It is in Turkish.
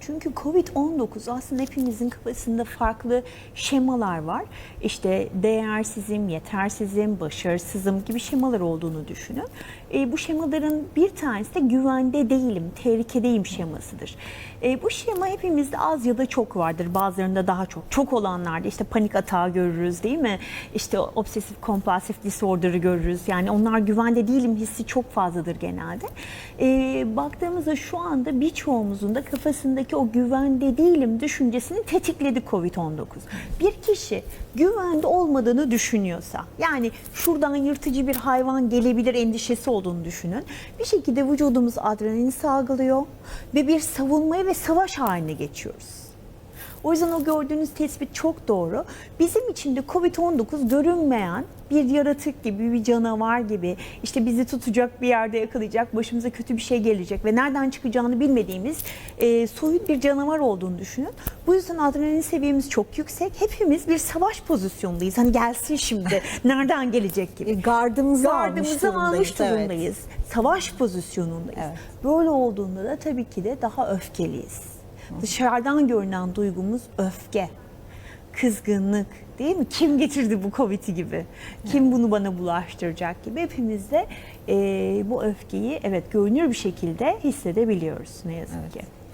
Çünkü Covid-19 aslında hepimizin kafasında farklı şemalar var. İşte değersizim, yetersizim, başarısızım gibi şemalar olduğunu düşünün. E, bu şemaların bir tanesi de güvende değilim, tehlikedeyim şemasıdır. E, bu şema hepimizde az ya da çok vardır. Bazılarında daha çok. Çok olanlarda işte panik atağı görürüz değil mi? İşte obsesif kompulsif disorder'ı görürüz. Yani onlar güvende değilim hissi çok fazladır genelde. E, baktığımızda şu anda birçoğumuzun da kafasındaki o güvende değilim düşüncesini tetikledi Covid-19. Bir kişi güvende olmadığını düşünüyorsa yani şuradan yırtıcı bir hayvan gelebilir endişesi olduğunu düşünün. Bir şekilde vücudumuz adrenalin salgılıyor ve bir savunmaya ve savaş haline geçiyoruz. O yüzden o gördüğünüz tespit çok doğru. Bizim için de Covid-19 görünmeyen bir yaratık gibi, bir canavar gibi, işte bizi tutacak bir yerde yakalayacak, başımıza kötü bir şey gelecek ve nereden çıkacağını bilmediğimiz e, soyut bir canavar olduğunu düşünün. Bu yüzden adrenalin seviyemiz çok yüksek. Hepimiz bir savaş pozisyondayız. Hani gelsin şimdi, nereden gelecek gibi. E, Gardımızı, almış Gardımızı durumdayız. almış evet. durumdayız. Savaş pozisyonundayız. Evet. Böyle olduğunda da tabii ki de daha öfkeliyiz. Dışarıdan görünen duygumuz öfke, kızgınlık değil mi? Kim getirdi bu Covid'i gibi? Kim bunu bana bulaştıracak gibi? Hepimiz de e, bu öfkeyi evet görünür bir şekilde hissedebiliyoruz ne yazık ki.